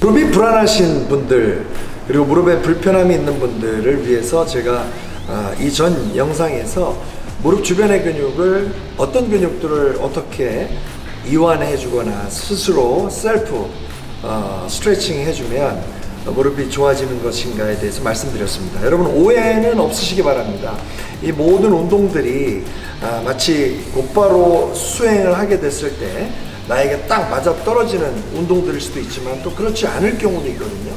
무릎이 불안하신 분들 그리고 무릎에 불편함이 있는 분들을 위해서 제가 아, 이전 영상에서 무릎 주변의 근육을 어떤 근육들을 어떻게 이완해 주거나 스스로 셀프 어, 스트레칭 해주면 무릎이 좋아지는 것인가에 대해서 말씀드렸습니다. 여러분 오해는 없으시기 바랍니다. 이 모든 운동들이 아, 마치 곧바로 수행을 하게 됐을 때 나에게 딱 맞아 떨어지는 운동들일 수도 있지만 또 그렇지 않을 경우도 있거든요.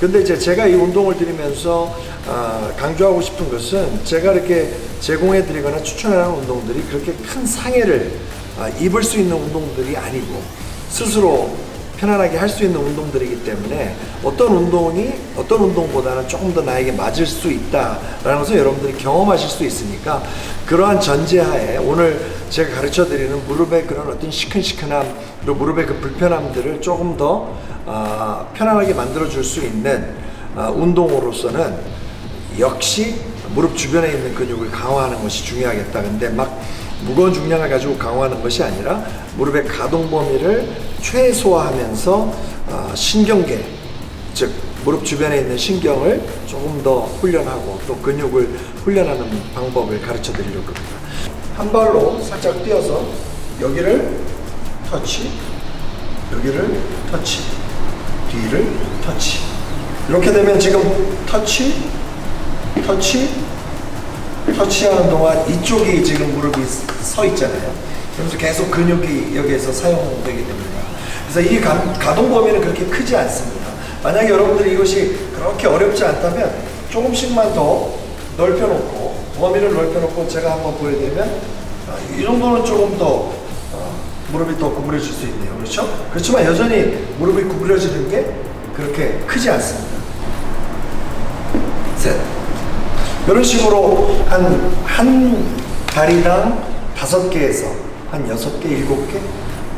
근데 이제 제가 이 운동을 드리면서 아, 강조하고 싶은 것은 제가 이렇게 제공해 드리거나 추천하는 운동들이 그렇게 큰 상해를 아, 입을 수 있는 운동들이 아니고 스스로 편안하게 할 수 있는 운동들이기 때문에 어떤 운동이 어떤 운동보다는 조금 더 나에게 맞을 수 있다라는 것을 여러분들이 경험하실 수 있으니까 그러한 전제하에 오늘 제가 가르쳐 드리는 무릎의 그런 어떤 시큰시큰함 그리고 무릎의 그 불편함들을 조금 더 아, 편안하게 만들어 줄 수 있는 아, 운동으로서는 역시 무릎 주변에 있는 근육을 강화하는 것이 중요하겠다. 근데 막 무거운 중량을 가지고 강화하는 것이 아니라 무릎의 가동 범위를 최소화하면서 어, 신경계, 즉 무릎 주변에 있는 신경을 조금 더 훈련하고 또 근육을 훈련하는 방법을 가르쳐 드리려고 합니다. 한 발로 살짝 뛰어서 여기를 터치, 여기를 터치, 뒤를 터치. 이렇게 되면 지금 터치, 터치, 터치하는 동안 이쪽이 지금 무릎이 서 있잖아요. 그러면서 계속 근육이 여기에서 사용되게 됩니다. 그래서 이 가, 가동 범위는 그렇게 크지 않습니다. 만약에 여러분들이 이것이 그렇게 어렵지 않다면 조금씩만 더 넓혀놓고 범위를 넓혀놓고 제가 한번 보여드리면 아, 이 정도는 조금 더 어, 무릎이 더 구부려질 수 있네요. 그렇죠? 그렇지만 여전히 무릎이 구부려지는 게 그렇게 크지 않습니다. 셋. 이런 식으로 한, 한 다리당 다섯 개에서 한 여섯 개, 일곱 개,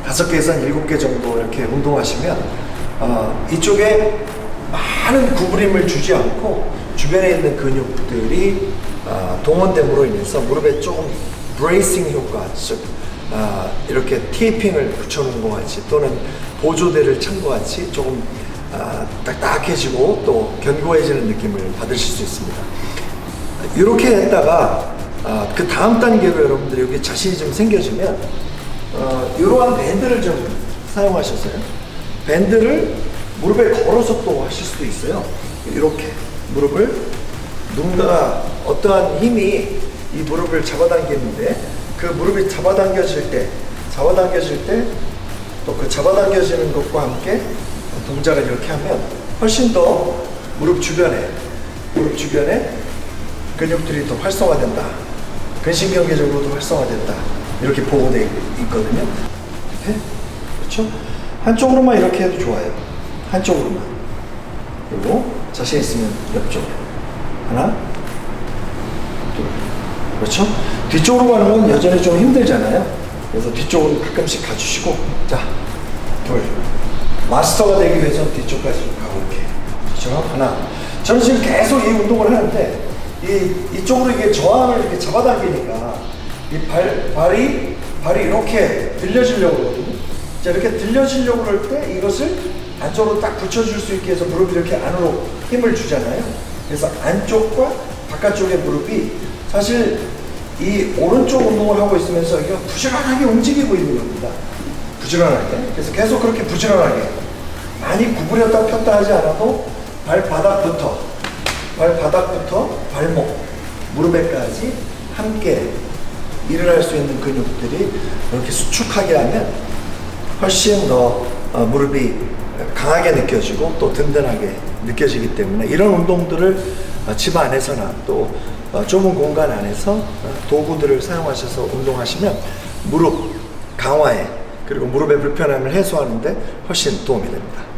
다섯 개에서 한 일곱 개 정도 이렇게 운동하시면, 어, 이쪽에 많은 구부림을 주지 않고 주변에 있는 근육들이 어, 동원됨으로 인해서 무릎에 조금 브레이싱 효과, 즉, 어, 이렇게 테이핑을 붙여놓은 것 같이 또는 보조대를 찬 것 같이 조금 아, 딱딱해지고 또 견고해지는 느낌을 받으실 수 있습니다. 이렇게 했다가 아, 그 다음 단계로 여러분들이 여기 자신이 좀 생겨지면 어, 이러한 밴드를 좀 사용하셨어요. 밴드를 무릎에 걸어서 또 하실 수도 있어요. 이렇게 무릎을 누군가가 어떠한 힘이 이 무릎을 잡아당기는데 그 무릎이 잡아당겨질 때 잡아당겨질 때 또 그 잡아당겨지는 것과 함께 동작을 이렇게 하면 훨씬 더 무릎 주변에 무릎 주변에 근육들이 더 활성화된다. 근신경계적으로도 활성화된다. 이렇게 보고되어 있거든요. 네? 그렇죠? 한쪽으로만 이렇게 해도 좋아요. 한쪽으로만. 그리고 자신 있으면 옆쪽으로. 하나, 둘. 그렇죠? 뒤쪽으로 가는 건 여전히 좀 힘들잖아요. 그래서 뒤쪽으로 가끔씩 가주시고, 자, 둘. 마스터가 되기 위해서 뒤쪽까지 이렇게. 그렇죠? 하나. 저는 지금 계속 이 운동을 하는데, 이, 이쪽으로 이게 저항을 이렇게 잡아당기니까, 이 발, 발이, 발이 이렇게 들려지려고 그러거든요. 자, 이렇게 들려지려고 그럴 때 이것을 안쪽으로 딱 붙여줄 수 있게 해서 무릎이 이렇게 안으로 힘을 주잖아요. 그래서 안쪽과 바깥쪽의 무릎이 사실 이 오른쪽 운동을 하고 있으면서 이게 부지런하게 움직이고 있는 겁니다. 부지런하게. 그래서 계속 그렇게 부지런하게. 많이 구부렸다 폈다 하지 않아도 발바닥부터, 발바닥부터 발목, 무릎에까지 함께 일을 할 수 있는 근육들이 이렇게 수축하게 하면 훨씬 더 어, 무릎이 강하게 느껴지고 또 든든하게 느껴지기 때문에 이런 운동들을 어, 집 안에서나 또 어, 좁은 공간 안에서 어, 도구들을 사용하셔서 운동하시면 무릎 강화에 그리고 무릎의 불편함을 해소하는데 훨씬 도움이 됩니다.